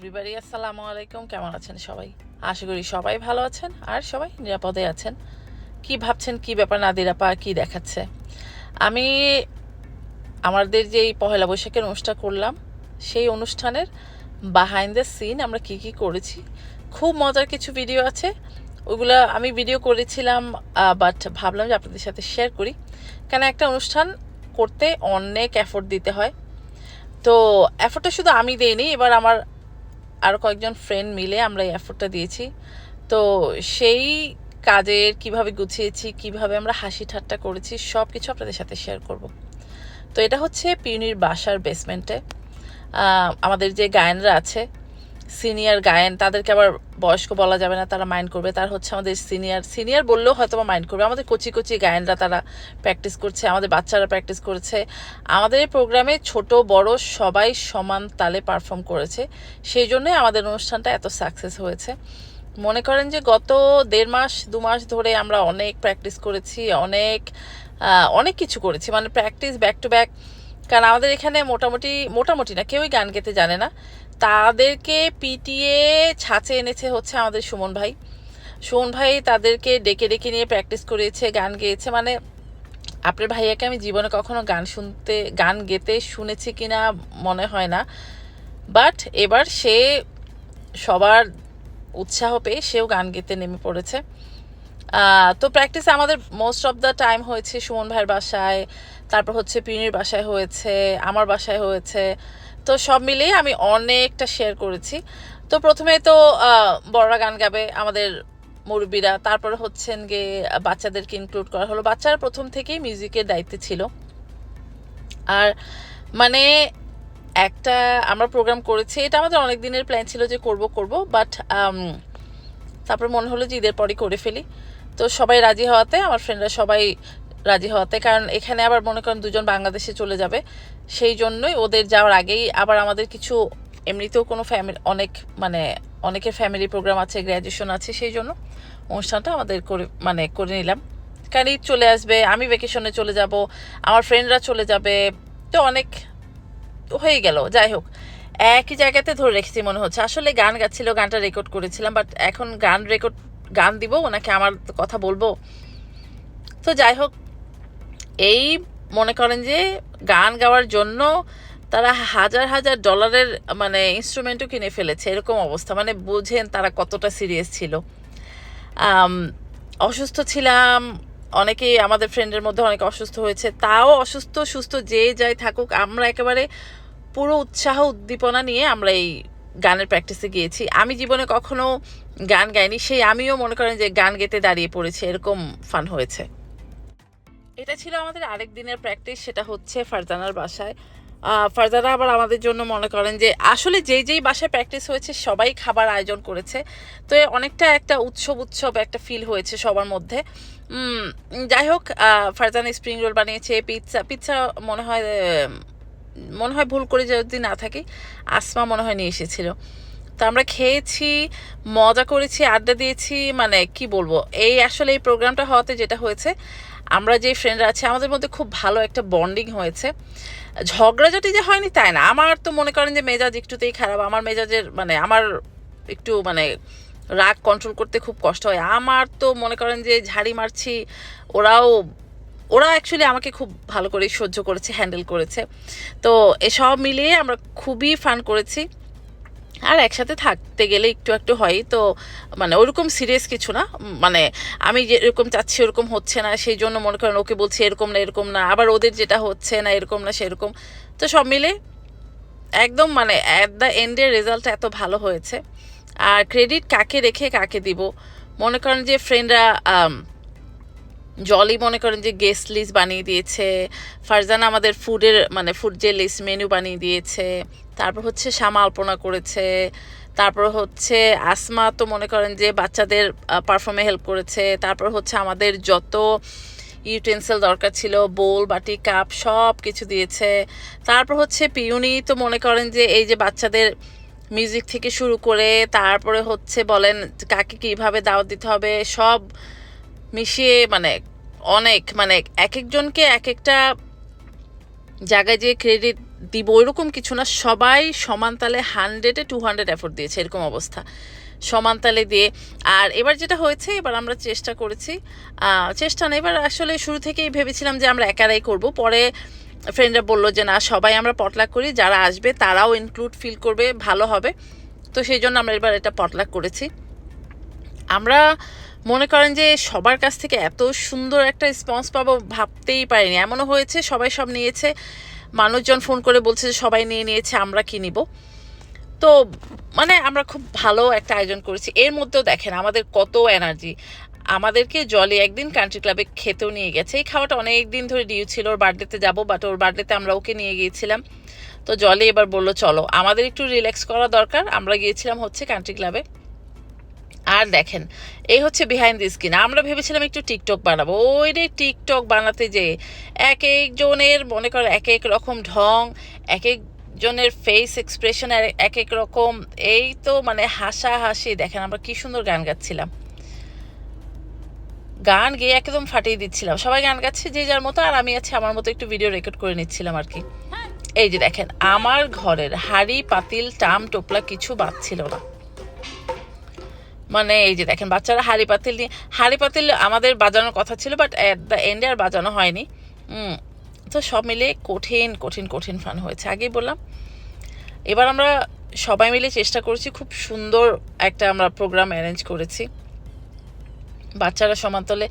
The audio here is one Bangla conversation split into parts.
এভরিবাডি আসসালামু আলাইকুম। কেমন আছেন সবাই? আশা করি সবাই ভালো আছেন আর সবাই নিরাপদে আছেন। কি ভাবছেন, কি ব্যাপার নাদিরাপা কি দেখাচ্ছে? আমি আমাদের যে এই পহেলা বৈশাখের অনুষ্ঠান করলাম, সেই অনুষ্ঠানের বাহাইন্ড দ্য সিন আমরা কি কি করেছি? খুব মজার কিছু ভিডিও আছে। ওগুলো আমি ভিডিও করেছিলাম বাট ভাবলাম যে আপনাদের সাথে শেয়ার করি। কেন একটা অনুষ্ঠান করতে অনেক এফোর্ট দিতে হয়। তো এফোর্টটা শুধু আমি দিইনি, এবার আমার আরও কয়েকজন ফ্রেন্ড মিলে আমরা এই এফোর্টটা দিয়েছি। তো সেই কাজের কীভাবে গুছিয়েছি, কীভাবে আমরা হাসি ঠাট্টা করেছি সব কিছু আপনাদের সাথে শেয়ার করব। তো এটা হচ্ছে পিউনির বাসার বেসমেন্টে আমাদের যে গায়নরা আছে সিনিয়র গায়ন, তাদেরকে আবার বয়স্ক বলা যাবে না, তারা মাইন্ড করবে। তার হচ্ছে আমাদের সিনিয়র সিনিয়র বললেও হয়তো বা মাইন্ড করবে। আমাদের কচি কচি গায়নরা তারা প্র্যাকটিস করছে, আমাদের বাচ্চারা প্র্যাকটিস করছে। আমাদের এই প্রোগ্রামে ছোট, বড় সবাই সমান তালে পারফর্ম করেছে। সেই জন্যই আমাদের অনুষ্ঠানটা এত সাকসেস হয়েছে। মনে করেন যে গত দেড় মাস, দু মাস ধরে আমরা অনেক প্র্যাকটিস করেছি, অনেক অনেক কিছু করেছি। মানে প্র্যাকটিস ব্যাক টু ব্যাক কারণ আমাদের এখানে মোটামুটি মোটামুটি না, কেউই গান গেতে জানে না। তাদেরকে পিটিয়ে ছাঁচে এনেছে হচ্ছে আমাদের সুমন ভাই। সুমন ভাই তাদেরকে ডেকে ডেকে নিয়ে প্র্যাকটিস করিয়েছে, গান গেয়েছে। মানে আপনার ভাইয়াকে আমি জীবনে কখনো গান শুনতে, গান গেতে শুনেছি কিনা মনে হয় না। বাট এবার সে সবার উৎসাহ পেয়ে সেও গান গেতে নেমে পড়েছে। তো প্র্যাকটিস আমাদের মোস্ট অফ দ্য টাইম হয়েছে সুমন ভাইয়ের বাসায়, তারপর হচ্ছে পিনির বাসায় হয়েছে, আমার বাসায় হয়েছে। তো সব মিলিয়ে আমি অনেকটা শেয়ার করেছি। তো প্রথমে তো বড়রা গান গাবে আমাদের মুরব্বীরা, তারপরে হচ্ছেন গিয়ে বাচ্চাদেরকে ইনক্লুড করা হলো। বাচ্চারা প্রথম থেকেই মিউজিকের দায়িত্বে ছিল। আর মানে একটা আমরা প্রোগ্রাম করেছি, এটা আমাদের অনেক দিনের প্ল্যান ছিল যে করব করব বাট তারপর মনে হলো যে ঈদের পরই করে ফেলি। তো সবাই রাজি হওয়াতে, আমার ফ্রেন্ডরা সবাই রাজি হওয়াতে, কারণ এখানে আবার মনে করেন দুজন বাংলাদেশে চলে যাবে। সেই জন্যই ওদের যাওয়ার আগেই আবার আমাদের কিছু এমনিতেও কোনো ফ্যামিলি অনেক মানে অনেকের ফ্যামিলি প্রোগ্রাম আছে গ্র্যাজুয়েশন আছে, সেই জন্য অনুষ্ঠানটা আমাদের করে মানে করে নিলাম। কারণ ঈদ চলে আসবে, আমি ভ্যাকেশনে চলে যাব, আমার ফ্রেন্ডরা চলে যাবে, তো অনেক হয়ে গেল, যাই হোক। একই জায়গাতে ধরে রেখেছি মনে হচ্ছে। আসলে গান গাচ্ছিল, গানটা রেকর্ড করেছিলাম বাট এখন গান রেকর্ড গান দিব, ওনাকে আমার কথা বলব। তো যাই হোক এই মনে করেন যে গান গাওয়ার জন্য তারা হাজার হাজার ডলারের মানে ইনস্ট্রুমেন্টও কিনে ফেলেছে, এরকম অবস্থা। মানে বুঝেন তারা কতটা সিরিয়াস ছিল। অসুস্থ ছিলাম, অনেকেই আমাদের ফ্রেন্ডের মধ্যে অনেকে অসুস্থ হয়েছে। তাও অসুস্থ, সুস্থ যে যাই থাকুক, আমরা একেবারে পুরো উৎসাহ, উদ্দীপনা নিয়ে আমরা এই গানের প্র্যাকটিসে গিয়েছি। আমি জীবনে কখনো গান গাইনি, সেই আমিও মনে করেন যে গান গেতে দাঁড়িয়ে পড়েছি, এরকম ফান হয়েছে। এটা ছিল আমাদের আরেক দিনের প্র্যাকটিস সেটা হচ্ছে ফারজানার বাসায়। ফারজানা আবার আমাদের জন্য মনে করেন যে, আসলে যেই যেই বাসায় প্র্যাকটিস হয়েছে, সবাই খাবার আয়োজন করেছে। তো অনেকটা একটা উৎসব উৎসব একটা ফিল হয়েছে সবার মধ্যে। যাই হোক ফারজানা স্প্রিং রোল বানিয়েছে পিৎজা পিৎজা মনে হয় মনে হয় ভুল করে যদি না থাকি, আসমা মনে হয় নিয়ে এসেছিল। তো আমরা খেয়েছি, মজা করেছি, আড্ডা দিয়েছি মানে কি বলব? এই আসলে এই প্রোগ্রামটা হওয়াতে যেটা হয়েছে আমরা যে ফ্রেন্ডরা আছে, আমাদের মধ্যে খুব ভালো একটা বন্ডিং হয়েছে। ঝগড়াঝাটি যে হয়নি তাই না। আমার তো মনে করেন যে মেজাজ একটুতেই খারাপ। আমার মেজাজের মানে আমার একটু মানে রাগ কন্ট্রোল করতে খুব কষ্ট হয়। আমার তো মনে করেন যে ঝাড়ি মারছি, ওরাও, ওরা অ্যাকচুয়ালি আমাকে খুব ভালো করে সহ্য করেছে হ্যান্ডেল করেছে। তো এসব মিলিয়ে আমরা খুবই ফান করেছি। আর একসাথে থাকতে গেলে একটু একটু হয়, তো মানে ওরকম সিরিয়াস কিছু না। মানে আমি যেরকম চাচ্ছি ওরকম হচ্ছে না, সেই জন্য মনে করেন ওকে বলছি এরকম না এরকম না, আবার ওদের যেটা হচ্ছে না, এরকম না, সেরকম। তো সব মিলে একদম মানে অ্যাট দ্য এন্ডের রেজাল্ট এত ভালো হয়েছে। আর ক্রেডিট কাকে রেখে কাকে দিব? মনে করেন যে ফ্রেন্ডরা জলই মনে করেন যে গেস্ট লিস্ট বানিয়ে দিয়েছে। ফারজানা আমাদের ফুডের মানে ফুড যে লিস্ট মেনু বানিয়ে দিয়েছে। তারপর হচ্ছে শ্যামা আলপনা করেছে। তারপর হচ্ছে আসমা তো মনে করেন যে বাচ্চাদের পারফর্মে হেল্প করেছে। তারপর হচ্ছে আমাদের যত ইউটেন্সিল দরকার ছিল বোল বাটি কাপ সব কিছু দিয়েছে। তারপর হচ্ছে পিউনি তো মনে করেন যে এই যে বাচ্চাদের মিউজিক থেকে শুরু করে, তারপরে হচ্ছে বলেন কাকে কীভাবে দাওয়াত দিতে হবে, সব মিশিয়ে মানে অনেক মানে এক একজনকে এক একটা জায়গায় যে ক্রেডিট দিব, ওইরকম কিছু না। সবাই সমান তালে হান্ড্রেডে টু হান্ড্রেড এফোর্ট দিয়েছে, এরকম অবস্থা। সমান তালে দিয়ে। আর এবার যেটা হয়েছে, এবার আমরা চেষ্টা করেছি। চেষ্টা না, এবার আসলে শুরু থেকেই ভেবেছিলাম যে আমরা একারাই করব। পরে ফ্রেন্ডরা বলল যে, না, সবাই আমরা পটলাক করি, যারা আসবে তারাও ইনক্লুড ফিল করবে, ভালো হবে। তো সেই জন্য আমরা এবার এটা পটলাক করেছি। আমরা মনে করেন যে সবার কাছ থেকে এত সুন্দর একটা রেসপন্স পাবো ভাবতেই পারিনি। এমনও হয়েছে, সবাই সব নিয়েছে। মানুষজন ফোন করে বলছে যে সবাই নিয়ে নিয়েছে, আমরা কি নিব? তো মানে আমরা খুব ভালো একটা আয়োজন করেছি। এর মধ্যেও দেখেন আমাদের কত এনার্জি আমাদেরকে জলে একদিন কান্ট্রি ক্লাবে খেতেও নিয়ে গেছে। এই খাওয়াটা অনেক দিন ধরে ডিউ ছিল, ওর বার্থডেতে যাব বাট ওর বার্থডেতে আমরা ওকে নিয়ে গিয়েছিলাম। তো জলে এবার বলল, চলো। আমাদের একটু রিল্যাক্স করা দরকার। আমরা গিয়েছিলাম হচ্ছে কান্ট্রি ক্লাবে আর দেখেন, এই হচ্ছে বিহাইন্ড দি স্ক্রিন আমরা ভেবেছিলাম একটু টিকটক বানাবো। ওই রে টিকটক বানাতে যে এক একজনের মনে করো এক এক রকম ঢং, এক একজনের ফেস এক্সপ্রেশন এক এক রকম, এই তো মানে হাসা হাসি দেখেন আমরা কি সুন্দর গান গাচ্ছিলাম। গান গেয়ে একদম ফাটিয়ে দিচ্ছিলাম। সবাই গান গাচ্ছে যে যার মতো, আর আমি আছি, আমার মতো একটু ভিডিও রেকর্ড করে নিচ্ছিলাম আর কি। এই যে দেখেন, আমার ঘরের হাড়ি, পাতিল, টাম, টোপলা কিছু বাদ ছিল না। মানে এই যে দেখেন, বাচ্চারা হাড়ি পাতিল নিয়ে, হাড়ি পাতিল আমাদের বাজানোর কথা ছিল বাট অ্যাট দ্য এন্ডে আর বাজানো হয়নি। তো সব মিলে কঠিন কঠিন কঠিন ফান হয়েছে। আগেই বললাম, এবার আমরা সবাই মিলে চেষ্টা করেছি, খুব সুন্দর একটা আমরা প্রোগ্রাম অ্যারেঞ্জ করেছি। বাচ্চারা সমান্তলে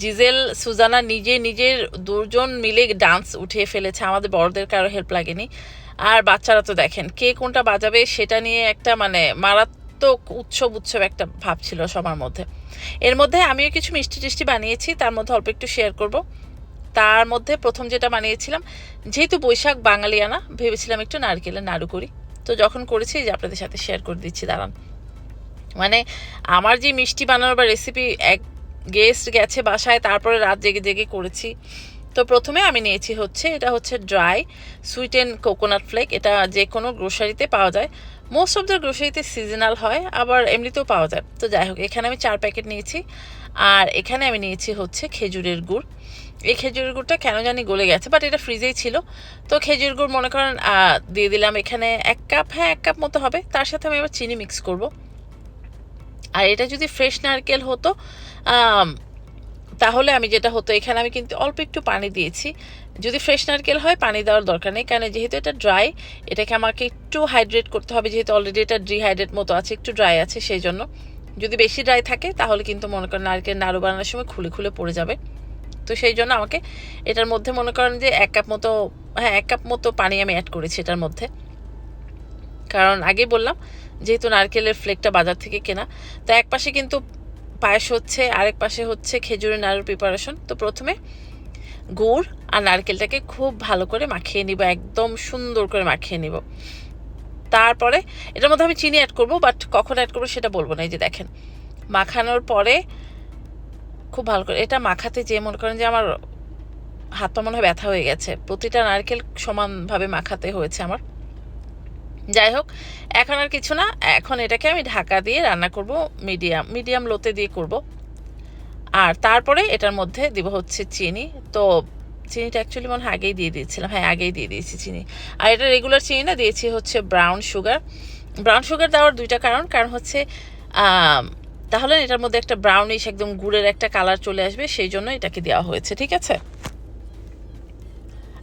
জিজেল, সুজানা নিজে নিজের দুজন মিলে ডান্স উঠিয়ে ফেলেছে। আমাদের বড়দের কারও হেল্প লাগেনি। আর বাচ্চারা তো দেখেন, কে কোনটা বাজাবে সেটা নিয়ে একটা মানে মারাত্মক উৎসব উৎসব একটা ভাব ছিল সবার মধ্যে। এর মধ্যে আমিও কিছু মিষ্টি টিষ্টি বানিয়েছি, তার মধ্যে অল্প একটু শেয়ার করব। তার মধ্যে প্রথম যেটা বানিয়েছিলাম, যেহেতু বৈশাখ বাঙালিয়ানা, ভেবেছিলাম একটু নারকেলের নাড়ু করি। তো যখন করেছি যে আপনাদের সাথে শেয়ার করে দিচ্ছি, দাঁড়ান। মানে আমার যে মিষ্টি বানানোর বা রেসিপি এক গেস্ট গেছে বাসায়, তারপরে রাত জেগে জেগে করেছি। তো প্রথমে আমি নিয়েছি হচ্ছে, এটা হচ্ছে dry sweet and coconut flake এটা যে কোনো গ্রোসারিতে পাওয়া যায়। মোস্ট অফ দ্য গ্রোসারিতে সিজনাল হয়, আবার এমনিতেও পাওয়া যায়। তো যাই হোক, এখানে আমি চার প্যাকেট নিয়েছি, আর এখানে আমি নিয়েছি হচ্ছে খেজুরের গুড়। এই খেজুরের গুড়টা কেন জানি গলে গেছে বাট এটা ফ্রিজেই ছিল। তো খেজুর গুড় মনে করেন দিয়ে দিলাম এখানে এক কাপ হ্যাঁ এক কাপ মতো হবে। তার সাথে আমি এবার চিনি মিক্স করব। আর এটা যদি ফ্রেশ নারকেল হতো তাহলে আমি যেটা হতো, এখানে আমি কিন্তু অল্প একটু পানি দিয়েছি। যদি ফ্রেশ নারকেল হয়, পানি দেওয়ার দরকার নেই, কারণ যেহেতু এটা ড্রাই, এটাকে আমাকে একটু হাইড্রেট করতে হবে, যেহেতু অলরেডি এটা ডিহাইড্রেট মতো আছে, একটু ড্রাই আছে, সেই জন্য। যদি বেশি ড্রাই থাকে, তাহলে কিন্তু মনে করেন নারকেল নাড়ু বানানোর সময় খুলে খুলে পড়ে যাবে। তো সেই জন্য আমাকে এটার মধ্যে মনে করেন যে এক কাপ মতো হ্যাঁ এক কাপ মতো পানি আমি অ্যাড করেছি এটার মধ্যে। কারণ আগে বললাম, যেহেতু নারকেলের ফ্লেকটা বাজার থেকে কেনা, তো এক পাশে কিন্তু পায়েস হচ্ছে, আরেক পাশে হচ্ছে খেজুরের নাড়ুর প্রিপারেশন তো প্রথমে গুড় আর নারকেলটাকে খুব ভালো করে মাখিয়ে নিব, একদম সুন্দর করে মাখিয়ে নিব। তারপরে এটার মধ্যে আমি চিনি অ্যাড করব বাট কখন অ্যাড করব সেটা বলব না, এই যে দেখেন। মাখানোর পরে খুব ভালো করে, এটা মাখাতে যে মনে করেন যে আমার হাত পা মনে হয় ব্যথা হয়ে গেছে। প্রতিটা নারকেল সমানভাবে মাখাতে হয়েছে আমার। যাই হোক, এখন আর কিছু না, এখন এটাকে আমি ঢাকা দিয়ে রান্না করব মিডিয়াম মিডিয়াম লোতে দিয়ে করব। আর তারপরে এটার মধ্যে দিব হচ্ছে চিনি। তো চিনিটা অ্যাকচুয়ালি মনে হয় আগেই দিয়ে দিয়েছিলাম। হ্যাঁ আগেই দিয়ে দিয়েছি চিনি। আর এটা রেগুলার চিনি না, দিয়েছি হচ্ছে ব্রাউন সুগার ব্রাউন সুগার দেওয়ার দুইটা কারণ কারণ হচ্ছে তাহলে এটার মধ্যে একটা ব্রাউনিশ একদম গুড়ের একটা কালার চলে আসবে, সেই জন্য এটাকে দেওয়া হয়েছে, ঠিক আছে?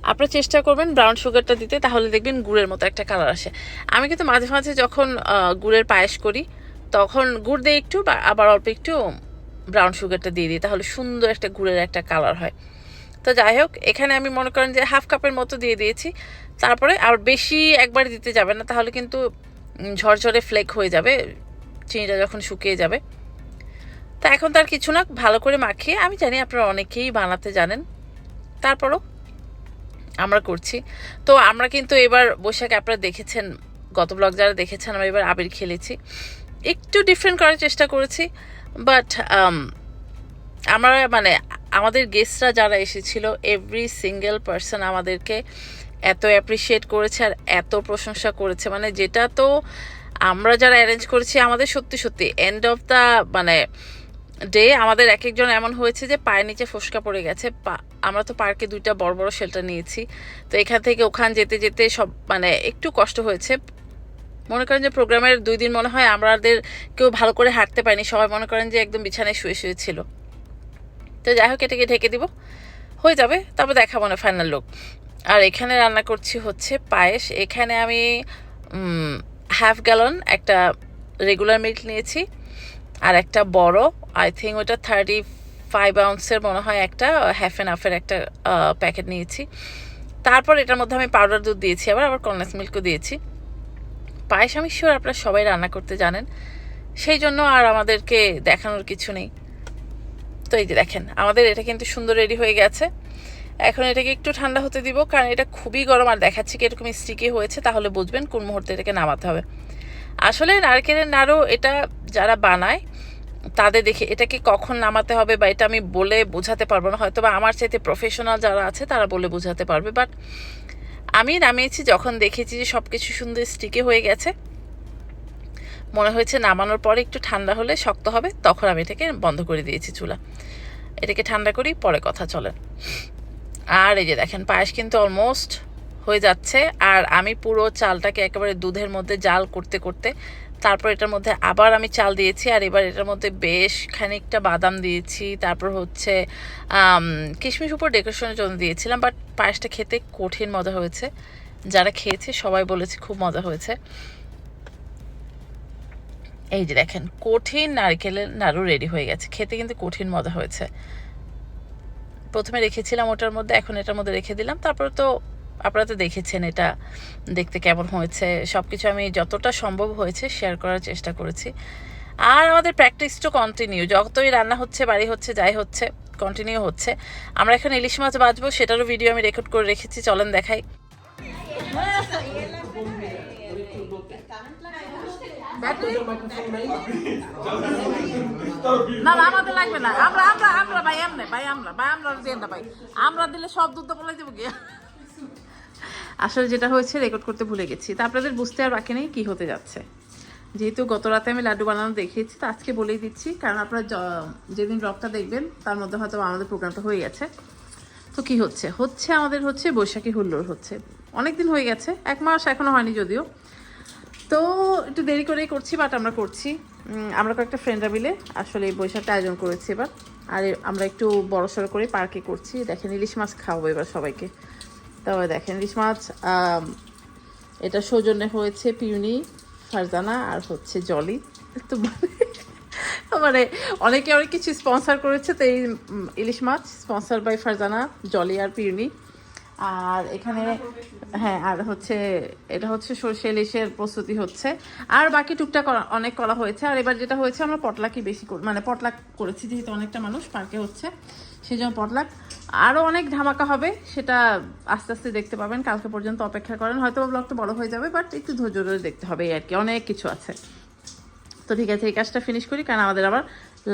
আপনারা চেষ্টা করবেন ব্রাউন সুগারটা দিতে, তাহলে দেখবেন গুড়ের মতো একটা কালার আসে। আমি কিন্তু মাঝে মাঝে যখন গুড়ের পায়েস করি, তখন গুড় দিয়ে একটু, বা আবার অল্প একটু ব্রাউন সুগারটা দিয়ে দিই, তাহলে সুন্দর একটা গুড়ের একটা কালার হয়। তো যাই হোক, এখানে আমি মনে করেন যে হাফ কাপের মতো দিয়ে দিয়েছি। তারপরে আর বেশি একবার দিতে যাবে না, তাহলে কিন্তু ঝরঝরে ফ্লেক হয়ে যাবে, চিনিটা যখন শুকিয়ে যাবে। তা এখন তার কিছু না, ভালো করে মাখিয়ে, আমি জানি আপনারা অনেকেই বানাতে জানেন। তারপরও আমরা করছি। তো আমরা কিন্তু এবার বৈশাখ আপনারা দেখেছেন, গত ব্লগ যারা দেখেছেন, আমরা এবার আবির খেলেছি। একটু ডিফারেন্ট করার চেষ্টা করেছি বাট আমরা মানে আমাদের গেস্টরা যারা এসেছিল এভরি সিঙ্গেল পার্সন আমাদেরকে এত অ্যাপ্রিসিয়েট করেছে আর এত প্রশংসা করেছে। মানে যেটা তো আমরা যারা অ্যারেঞ্জ করেছি, আমাদের সত্যি সত্যি এন্ড অফ দ্য মানে ডে আমাদের এক একজন এমন হয়েছে যে পায়ের নিচে ফোসকা পড়ে গেছে। পা- আমরা তো পার্কে দুইটা বড় বড় শেল্টার নিয়েছি। তো এখান থেকে ওখান যেতে যেতে সব মানে একটু কষ্ট হয়েছে। মনে করেন যে প্রোগ্রামের দুই দিন মনে হয় আমাদের কেউ ভালো করে হাঁটতে পারিনি। সবাই মনে করেন যে একদম বিছানায় শুয়ে শুয়ে ছিল। তো যাই হোক, এটাকে ঢেকে দিব। হয়ে যাবে, তারপর দেখাবো না ফাইনাল লুক আর এখানে রান্না করছি হচ্ছে পায়েস। এখানে আমি হাফ গ্যালন একটা রেগুলার মিল্ক নিয়েছি। আর একটা বড় আই থিঙ্ক ওটা থার্টি ফাইভ আউন্সের মনে হয় একটা হ্যাফ অ্যান্ড হাফের একটা প্যাকেট নিয়েছি। তারপর এটার মধ্যে আমি পাউডার দুধ দিয়েছি, আবার আবার কন্ডেন্স মিল্কও দিয়েছি। পায়েস আমি শিওর আপনারা সবাই রান্না করতে জানেন। সেই জন্য আর আমাদেরকে দেখানোর কিছু নেই। তো এই যে দেখেন, আমাদের এটা কিন্তু সুন্দর রেডি হয়ে গেছে। এখন এটাকে একটু ঠান্ডা হতে দিব, কারণ এটা খুবই গরম, আর দেখাচ্ছি কি এরকম স্টিকি হয়েছে, তাহলে বুঝবেন কোন মুহূর্তে এটাকে নামাতে হবে। আসলে নারকেলের নাড়ু এটা যারা বানায়, তাদের দেখে এটাকে কখন নামাতে হবে বা এটা আমি বলে বোঝাতে পারব না। হয়তো বা আমার চাইতে প্রফেশনাল যারা আছে, তারা বলে বোঝাতে পারবে। বাট আমি নামিয়েছি যখন দেখেছি যে সব কিছু সুন্দর স্টিকে হয়ে গেছে। মনে হয়েছে নামানোর পরে একটু ঠান্ডা হলে শক্ত হবে, তখন আমি এটাকে বন্ধ করে দিয়েছি চুলা। এটাকে ঠান্ডা করি, পরে কথা চলেন আর এই যে দেখেন, পায়েস কিন্তু অলমোস্ট হয়ে যাচ্ছে। আর আমি পুরো চালটাকে একেবারে দুধের মধ্যে জাল করতে করতে তারপর এটার মধ্যে আবার আমি চাল দিয়েছি। আর এবার এটার মধ্যে বেশ খানিকটা বাদাম দিয়েছি। তারপর হচ্ছে কিশমিশ উপর ডেকোরেশনের জন্য দিয়েছিলাম বাট পায়েসটা খেতে কঠিন মজা হয়েছে। যারা খেয়েছে সবাই বলেছে খুব মজা হয়েছে। এই যে দেখেন, কঠিন নারকেলের নাড়ু রেডি হয়ে গেছে। খেতে কিন্তু কঠিন মজা হয়েছে। প্রথমে রেখেছিলাম ওটার মধ্যে, এখন এটার মধ্যে রেখে দিলাম। তারপরে তো আপনারা তো দেখেছেন এটা দেখতে কেমন হয়েছে। সব কিছু আমি যতটা সম্ভব হয়েছে শেয়ার করার চেষ্টা করেছি। আর আমাদের প্র্যাকটিস তো কন্টিনিউ যতই রান্না হচ্ছে, বাড়ি হচ্ছে, যাই হচ্ছে কন্টিনিউ হচ্ছে। আমরা এখন ইলিশ মাছ বাজবো, সেটারও ভিডিও আমি রেকর্ড করে রেখেছি, চলেন দেখাই। না আমরা দিলে সব দুধ বলে দেবো কি আসলে যেটা হয়েছে রেকর্ড করতে ভুলে গেছি। তা আপনাদের বুঝতে আর বাকি নেই কী হতে যাচ্ছে। যেহেতু গত রাতে আমি লাড্ডু বানানো দেখিয়েছি, তো আজকে বলেই দিচ্ছি, কারণ আপনারা যেদিন ব্লগটা দেখবেন, তার মধ্যে হয়তো আমাদের প্রোগ্রামটা হয়ে গেছে। তো কি হচ্ছে? হচ্ছে আমাদের হচ্ছে বৈশাখী হুল্লোড় হচ্ছে। অনেক দিন হয়ে গেছে, এক মাস এখনও হয়নি যদিও। তো একটু দেরি করেই করছি বাট আমরা করছি। আমরা কয়েকটা ফ্রেন্ডরা মিলে আসলে এই বৈশাখটা আয়োজন করেছি এবার। আর আমরা একটু বড় সড়ো করে পার্কে করছি। দেখেন ইলিশ মাছ খাওয়াবো এবার সবাইকে। তবে দেখেন ইলিশ মাছ এটা সৌজন্যে হয়েছে পিউনি, ফারজানা আর হচ্ছে জলি। তো মানে- মানে অনেকে অনেক কিছু স্পন্সার করেছে, তো এই ইলিশ মাছ স্পন্সার বাই ফারজানা, জলি আর পিউনি। আর এখানে হ্যাঁ আর হচ্ছে, এটা হচ্ছে সর্ষে ইলিশের প্রস্তুতি হচ্ছে। আর বাকি টুকটাক অনেক করা হয়েছে। আর এবার যেটা হয়েছে, আমরা পটলাকই বেশি মানে পটলাক করেছি, যেহেতু অনেকটা মানুষ পার্কে হচ্ছে সেই জন্য পটলাক। আরও অনেক ধামাকা হবে, সেটা আস্তে আস্তে দেখতে পাবেন। কালকে পর্যন্ত অপেক্ষা করেন। হয়তো ব্লগটা বড় হয়ে যাবে, বাট একটু ধৈর্য ধরে দেখতে হবে আর কি। অনেক কিছু আছে। তো ঠিক আছে, এই কাজটা ফিনিশ করি, কারণ আমাদের আবার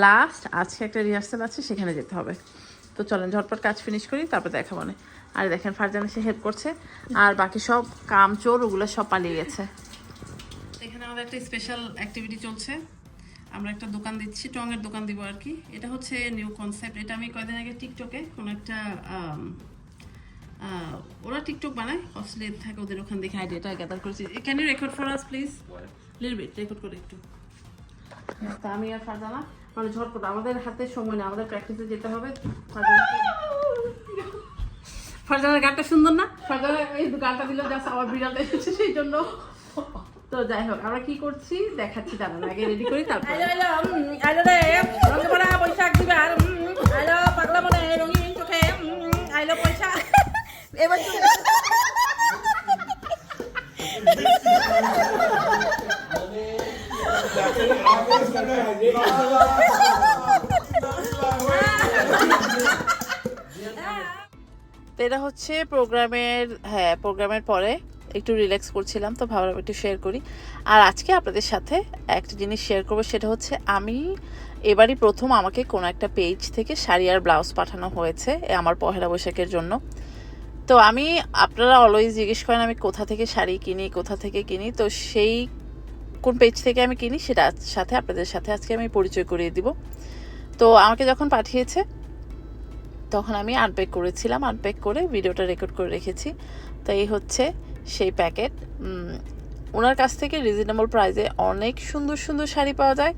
লাস্ট আজকে একটা রিহার্সাল আছে, সেখানে যেতে হবে। তো চলেন, ঝটপট কাজ ফিনিশ করি, তারপর দেখা মানে আর দেখেন ফারজান এসে হেল্প করছে। আর বাকি সব কাম চোর ওগুলো সব পালিয়ে গেছে। এখানে আমাদের একটা স্পেশাল অ্যাক্টিভিটি চলছে। আমরা একটা দোকান দিচ্ছি টঙের দোকান দিব আর কি। এটা হচ্ছে নিউ কনসেপ্ট এটা আমি কয়দিন আগে টিকটকে কোনো একটা ওরা টিকটক বানায়। অস্ট্রেলিয়া থাকে ওদের ওখান থেকে। আইডিয়াটা গ্যাদার করেছি। Can you record for us please little bit record করে একটু। তা আমি আর ফারজানা মানে ঝটপট আমাদের হাতে সময় নেই আমাদের প্র্যাকটিসে যেতে হবে। ফারজানার গানটা সুন্দর না ফারজানা এই গানটা দিল জাস্ট আমার বিড়ালটা এসেছে সেই জন্য তো যাই হোক আমরা কি করছি দেখাচ্ছি দাঁড়ান আগে রেডি করি তারপর আইলো রে রঙে পড়া বৈশাখ দিবার আইলো পাগলা মনে রঙিন চোখে আইলো পয়সা এবার তুই তো এটা হচ্ছে প্রোগ্রামের হ্যাঁ প্রোগ্রামের পরে একটু রিল্যাক্স করছিলাম, তো ভাবলাম একটু শেয়ার করি। আর আজকে আপনাদের সাথে একটা জিনিস শেয়ার করব, সেটা হচ্ছে আমি এবারই প্রথম আমাকে কোনো একটা পেজ থেকে শাড়ি আর ব্লাউজ পাঠানো হয়েছে আমার পহেলা বৈশাখের জন্য। তো আমি, আপনারা অলওয়েজ জিজ্ঞেস করেন আমি কোথা থেকে শাড়ি কিনি, কোথা থেকে কিনি, তো সেই কোন পেজ থেকে আমি কিনি সেটা সাথে আপনাদের সাথে আজকে আমি পরিচয় করিয়ে দিব। তো আমাকে যখন পাঠিয়েছে তখন আমি আনপ্যাক করেছিলাম আনপ্যাক করে ভিডিওটা রেকর্ড করে রেখেছি। তো এই হচ্ছে সেই প্যাকেট ওনার কাছ থেকে রিজনেবল প্রাইসে অনেক সুন্দর সুন্দর শাড়ি পাওয়া যায়।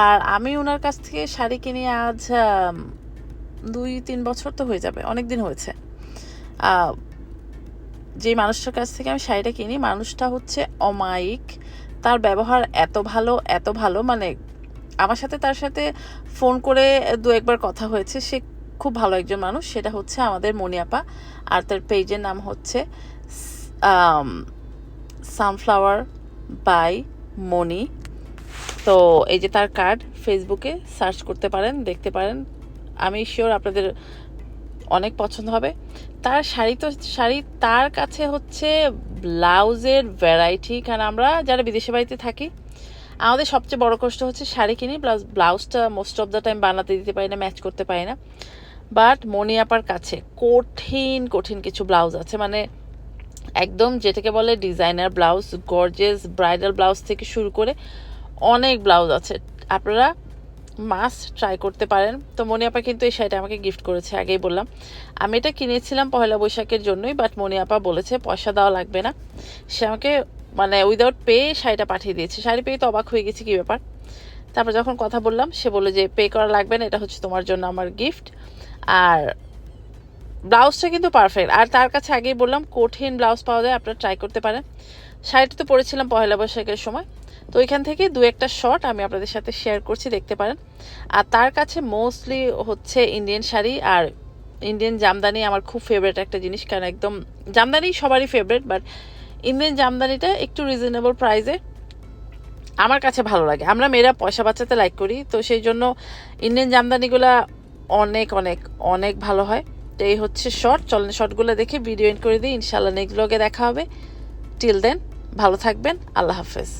আর আমি ওনার কাছ থেকে শাড়ি কিনে আজ দুই, তিন বছর তো হয়ে যাবে, অনেক দিন হয়েছে। যে মানুষটার কাছ থেকে আমি শাড়িটা কিনি, মানুষটা হচ্ছে অমায়িক। তার ব্যবহার এত ভালো এত ভালো মানে আমার সাথে তার সাথে ফোন করে দু একবার কথা হয়েছে, সে খুব ভালো একজন মানুষ, সেটা হচ্ছে আমাদের মনিয়াপা আর তার পেজের নাম হচ্ছে সানফ্লাওয়ার বাই মনি তো এই যে তার কার্ড ফেসবুকে সার্চ করতে পারেন, দেখতে পারেন। আমি শিওর আপনাদের অনেক পছন্দ হবে। তার শাড়ি তো, শাড়ি তার কাছে হচ্ছে ব্লাউজের ভ্যারাইটি কারণ আমরা যারা বিদেশে বাড়িতে থাকি, আমাদের সবচেয়ে বড় কষ্ট হচ্ছে শাড়ি কিনি। প্লাস ব্লাউজটা মোস্ট অফ দ্য টাইম বানাতে দিতে পারি না ম্যাচ করতে পারি না। বাট মনিয়াপার কাছে কঠিন কঠিন কিছু ব্লাউজ আছে। মানে একদম যেটাকে বলে designer blouse gorgeous bridal blouse থেকে শুরু করে অনেক ব্লাউজ আছে। আপনারা মাস ট্রাই করতে পারেন। তো মনি আপা কিন্তু এই শাড়িটা আমাকে গিফট করেছে, আগেই বললাম। আমি এটা কিনেছিলাম পয়লা বৈশাখের জন্যই, বাট মনিয়াপা বলেছে পয়সা দেওয়া লাগবে না। সে আমাকে মানে উইদাউট পে শাড়িটা পাঠিয়ে দিয়েছে। শাড়ি পেয়ে তো অবাক হয়ে গেছি, কী ব্যাপার? তারপর যখন কথা বললাম, সে বলল যে পে করা লাগবে না, এটা হচ্ছে তোমার জন্য আমার গিফট আর ব্লাউজটা কিন্তু পারফেক্ট আর তার কাছে আগেই বললাম, কঠিন ব্লাউজ পাওয়া যায়, আপনারা ট্রাই করতে পারেন। শাড়িটা তো পরেছিলাম পহেলা বৈশাখের সময়। তো ওইখান থেকে দু একটা শর্ট আমি আপনাদের সাথে শেয়ার করছি, দেখতে পারেন। আর তার কাছে মোস্টলি হচ্ছে ইন্ডিয়ান শাড়ি। আর ইন্ডিয়ান জামদানি আমার খুব ফেভারিট একটা জিনিস, কারণ একদম, জামদানি সবারই ফেভারিট বাট ইন্ডিয়ান জামদানিটা একটু রিজনেবল প্রাইসে আমার কাছে ভালো লাগে। আমরা মেয়েরা পয়সা বাঁচাতে লাইক করি, তো সেই জন্য ইন্ডিয়ান জামদানিগুলো অনেক অনেক অনেক ভালো হয়। তো এই হচ্ছে শর্ট চলেন শর্টগুলো দেখে ভিডিও এন্ড করে দিই। ইনশাল্লাহ নেক্সট ব্লগে দেখা হবে। টিল দেন ভালো থাকবেন, আল্লাহ হাফেজ।